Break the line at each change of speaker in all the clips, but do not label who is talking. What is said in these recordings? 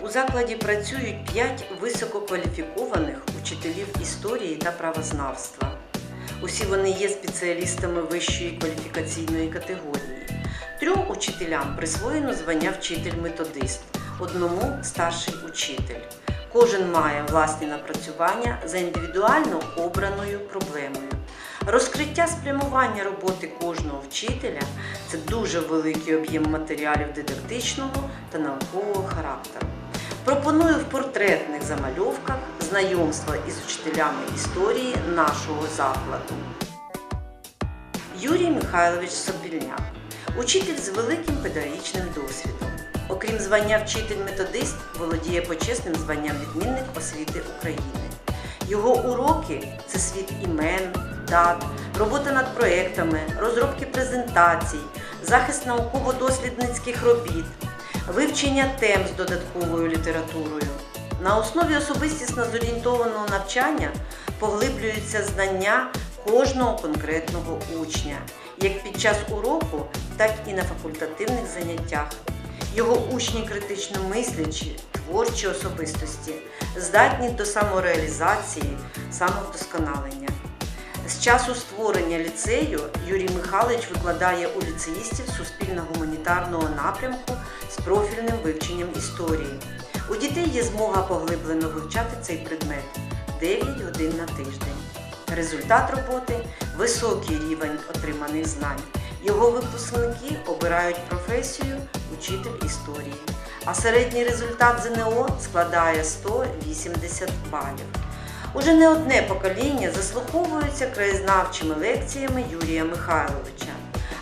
У закладі працюють 5 висококваліфікованих учителів історії та правознавства. Усі вони є спеціалістами вищої кваліфікаційної категорії. Трьом учителям присвоєно звання вчитель-методист, одному старший учитель. Кожен має власні напрацювання за індивідуально обраною проблемою. Розкриття спрямування роботи кожного вчителя це дуже великий об'єм матеріалів дидактичного та наукового характеру. Пропоную в портретних замальовках знайомство із учителями історії нашого закладу. Юрій Михайлович Сопільняк, учитель з великим педагогічним досвідом. Окрім звання вчитель-методист, володіє почесним званням відмінник освіти України. Його уроки це світ імен, дат, робота над проектами, розробки презентацій, захист науково-дослідницьких робіт, вивчення тем з додатковою літературою. На основі особистісно зорієнтованого навчання поглиблюються знання кожного конкретного учня, як під час уроку, так і на факультативних заняттях. Його учні критично мислячі, творчі особистості, здатні до самореалізації, самовдосконалення. З часу створення ліцею Юрій Михайлович викладає у ліцеїстів суспільно-гуманітарного напрямку з профільним вивченням історії. У дітей є змога поглиблено вивчати цей предмет 9 годин на тиждень. Результат роботи високий рівень отриманих знань. Його випускники обирають професію учитель історії, а середній результат ЗНО складає 180 балів. Уже не одне покоління заслуховується краєзнавчими лекціями Юрія Михайловича.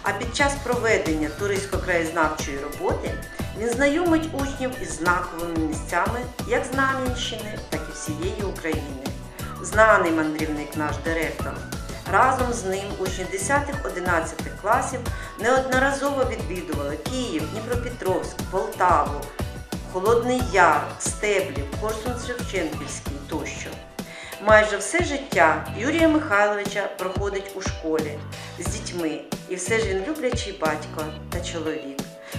А під час проведення туристсько-краєзнавчої роботи він знайомить учнів із знаковими місцями як Знам'янщини, так і всієї України. Знаний мандрівник наш директор. Разом з ним учні 10-11 класів неодноразово відвідували Київ, Дніпропетровськ, Полтаву, Холодний Яр, Стеблів, Корсунь-Шевченківський тощо. Майже все життя Юрія Михайловича проходить у школі з дітьми, і все ж він люблячий батько та чоловік.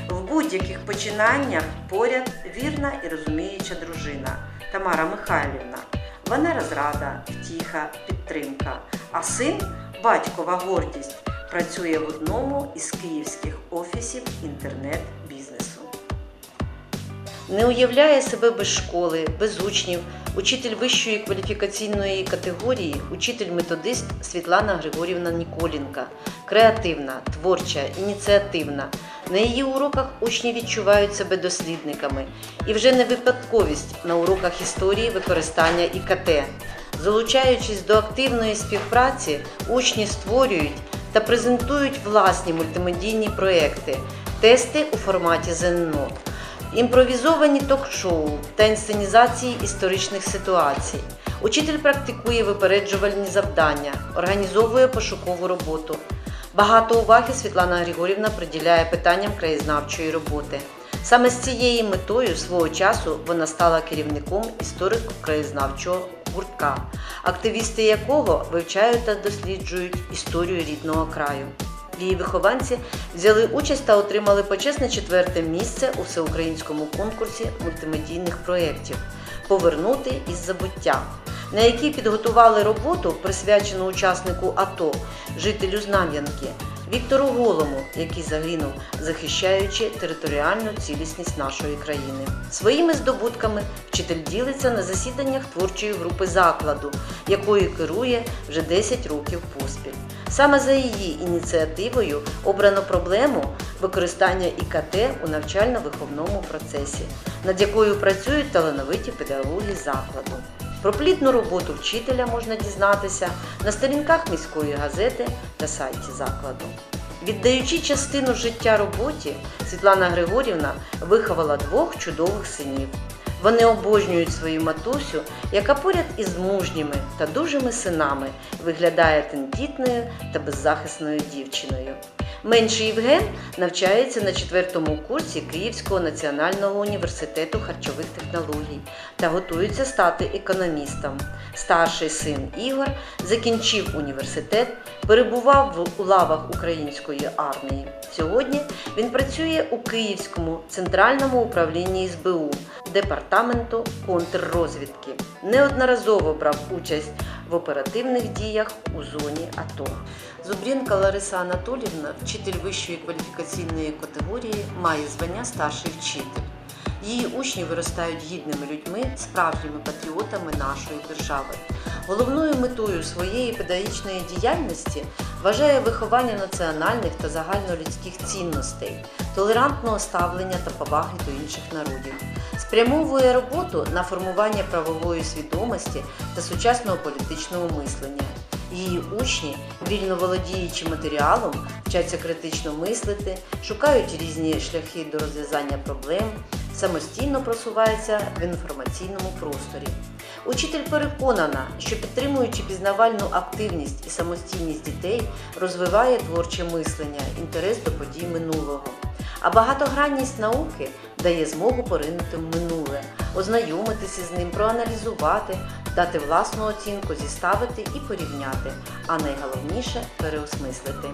В будь-яких починаннях поряд вірна і розуміюча дружина Тамара Михайлівна. Вона розрада, втіха, підтримка. А син, батькова гордість, працює в одному із київських офісів інтернет-бізнесу. Не уявляє себе без школи, без учнів, учитель вищої кваліфікаційної категорії, учитель-методист Світлана Григорівна Ніколінка. Креативна, творча, ініціативна. На її уроках учні відчувають себе дослідниками. І вже не випадковість на уроках історії використання ІКТ. Залучаючись до активної співпраці, учні створюють та презентують власні мультимедійні проекти, тести у форматі ЗНО імпровізовані ток-шоу та інсценізації історичних ситуацій. Учитель практикує випереджувальні завдання, організовує пошукову роботу. Багато уваги Світлана Григорівна приділяє питанням краєзнавчої роботи. Саме з цією метою свого часу вона стала керівником історико-краєзнавчого гуртка, активісти якого вивчають та досліджують історію рідного краю. Її вихованці взяли участь та отримали почесне четверте місце у всеукраїнському конкурсі мультимедійних проєктів Повернути із забуття, на якій підготували роботу, присвячену учаснику АТО, жителю Знам'янки Віктору Голому, який загинув, захищаючи територіальну цілісність нашої країни. Своїми здобутками вчитель ділиться на засіданнях творчої групи закладу, якою керує вже 10 років поспіль. Саме за її ініціативою обрано проблему використання ІКТ у навчально-виховному процесі, над якою працюють талановиті педагоги закладу. Про плідну роботу вчителя можна дізнатися на сторінках міської газети та сайті закладу. Віддаючи частину життя роботі, Світлана Григорівна виховала двох чудових синів. Вони обожнюють свою матусю, яка поряд із мужніми та дужими синами виглядає тендітною та беззахисною дівчиною. Менший Євген навчається на четвертому курсі Київського національного університету харчових технологій та готується стати економістом. Старший син Ігор закінчив університет, перебував в- лавах української армії. Сьогодні він працює у Київському центральному управлінні СБУ департаменту контррозвідки. Неодноразово брав участь в оперативних діях у зоні АТО. Зубрінка Лариса Анатоліївна, вчитель вищої кваліфікаційної категорії, має звання старший вчитель. Її учні виростають гідними людьми, справжніми патріотами нашої держави. Головною метою своєї педагогічної діяльності вважає виховання національних та загальнолюдських цінностей, толерантного ставлення та поваги до інших народів, спрямовує роботу на формування правової свідомості та сучасного політичного мислення. Її учні, вільно володіючи матеріалом, вчаться критично мислити, шукають різні шляхи до розв'язання проблем, самостійно просуваються в інформаційному просторі. Учитель переконана, що підтримуючи пізнавальну активність і самостійність дітей, розвиває творче мислення, інтерес до подій минулого. А багатогранність науки дає змогу поринути в минуле, ознайомитися з ним, проаналізувати, дати власну оцінку, зіставити і порівняти, а найголовніше переосмислити.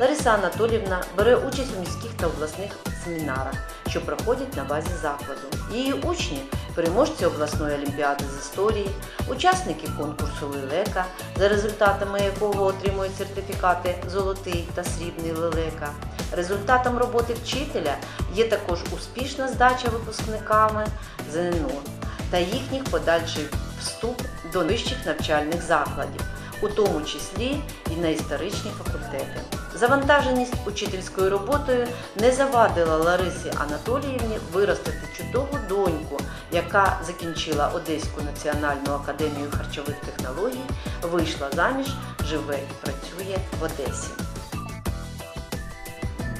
Лариса Анатолівна бере участь у міських та обласних семінарах, що проходять на базі закладу. Її учні переможці обласної олімпіади з історії, учасники конкурсу Лелека, за результатами якого отримують сертифікати Золотий та Срібний Лелека. Результатом роботи вчителя є також успішна здача випускниками ЗНО та їхніх подальший вступ до вищих навчальних закладів, у тому числі і на історичні факультети. Завантаженість учительською роботою не завадила Ларисі Анатоліївні виростити чудову доньку, яка закінчила Одеську національну академію харчових технологій, вийшла заміж, живе і працює в Одесі.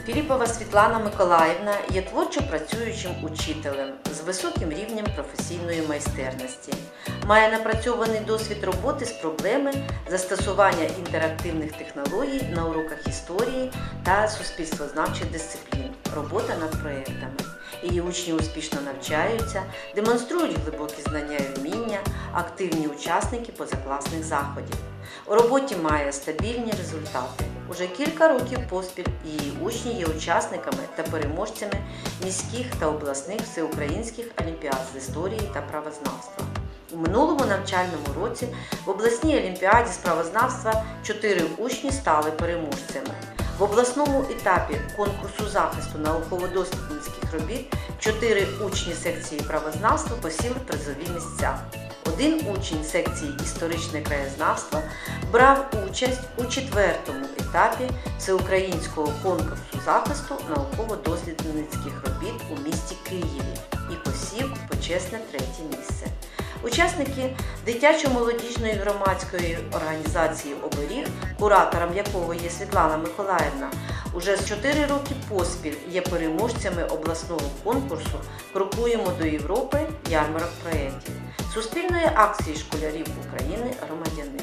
Філіпова Світлана Миколаївна є творчо працюючим учителем з високим рівнем професійної майстерності. Має напрацьований досвід роботи з проблеми застосування інтерактивних технологій на уроках історії та суспільствознавчих дисциплін, робота над проєктами. Її учні успішно навчаються, демонструють глибокі знання і вміння, активні учасники позакласних заходів. У роботі має стабільні результати. Уже кілька років поспіль її учні є учасниками та переможцями міських та обласних всеукраїнських олімпіад з історії та правознавства. У минулому навчальному році в обласній олімпіаді з правознавства чотири учні стали переможцями. В обласному етапі конкурсу захисту науково-дослідницьких робіт чотири учні секції правознавства посіли призові місця. Один учень секції історичне краєзнавство брав участь у четвертому етапі всеукраїнського конкурсу захисту науково-дослідницьких робіт у місті Києві і посів почесне третє місце. Учасники дитячо-молодіжної громадської організації Оберіг, куратором якого є Світлана Миколаївна, уже з 4 роки поспіль є переможцями обласного конкурсу Крокуємо до Європи ярмарок проєктів суспільної акції школярів України громадянин.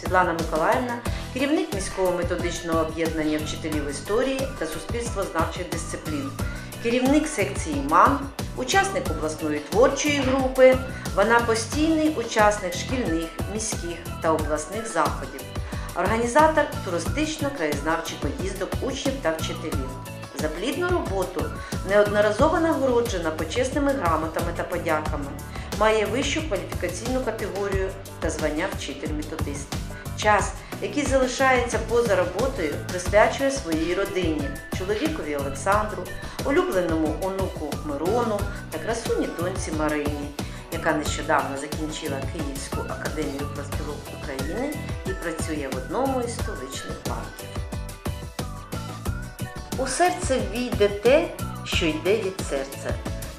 Світлана Миколаївна, керівник міського методичного об'єднання вчителів історії та суспільствознавчих дисциплін, керівник секції МАН, учасник обласної творчої групи. Вона постійний учасник шкільних, міських та обласних заходів, організатор туристично-краєзнавчих поїздок учнів та вчителів. За плідну роботу неодноразово нагороджена почесними грамотами та подяками, має вищу кваліфікаційну категорію та звання вчитель-методист. Час, який залишається поза роботою, присвячує своїй родині, чоловікові Олександру, улюбленому онуку Мирону та красуні доньці Марині, яка нещодавно закінчила Київську академію профспілок України і працює в одному із столичних банків. У серце війде те, що йде від серця.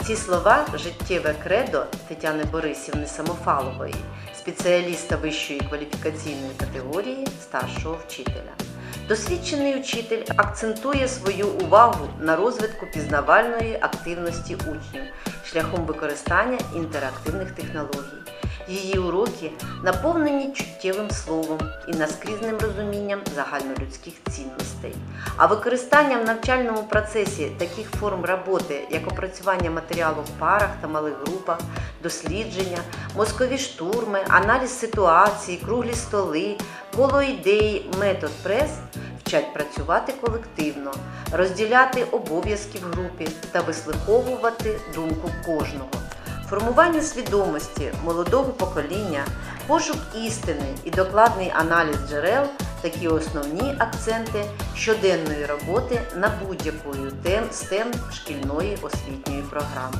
Ці слова життєве кредо Тетяни Борисівни Самофалової, спеціаліста вищої кваліфікаційної категорії старшого вчителя. Досвідчений учитель акцентує свою увагу на розвитку пізнавальної активності учнів шляхом використання інтерактивних технологій. Її уроки наповнені чуттєвим словом і наскрізним розумінням загальнолюдських цінностей. А використання в навчальному процесі таких форм роботи, як опрацювання матеріалу в парах та малих групах, дослідження, мозкові штурми, аналіз ситуації, круглі столи, коло ідей, метод прес вчать працювати колективно, розділяти обов'язки в групі та вислуховувати думку кожного. Формування свідомості молодого покоління, пошук істини і докладний аналіз джерел такі основні акценти щоденної роботи на будь-якою тем з тем шкільної освітньої програми.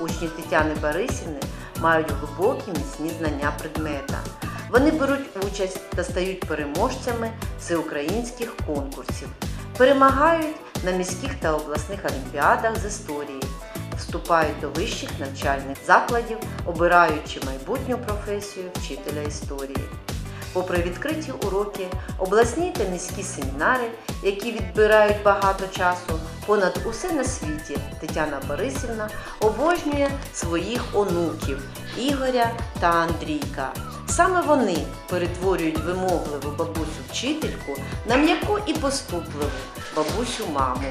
Учні Тетяни Борисівни мають глибокі міцні знання предмета. Вони беруть участь та стають переможцями всеукраїнських конкурсів, перемагають на міських та обласних олімпіадах з історії, вступають до вищих навчальних закладів, обираючи майбутню професію вчителя історії. Попри відкриті уроки, обласні та міські семінари, які відбирають багато часу, понад усе на світі Тетяна Борисівна обожнює своїх онуків Ігоря та Андрійка. Саме вони перетворюють вимогливу бабусю вчительку на м'яку і поступливу бабусю маму.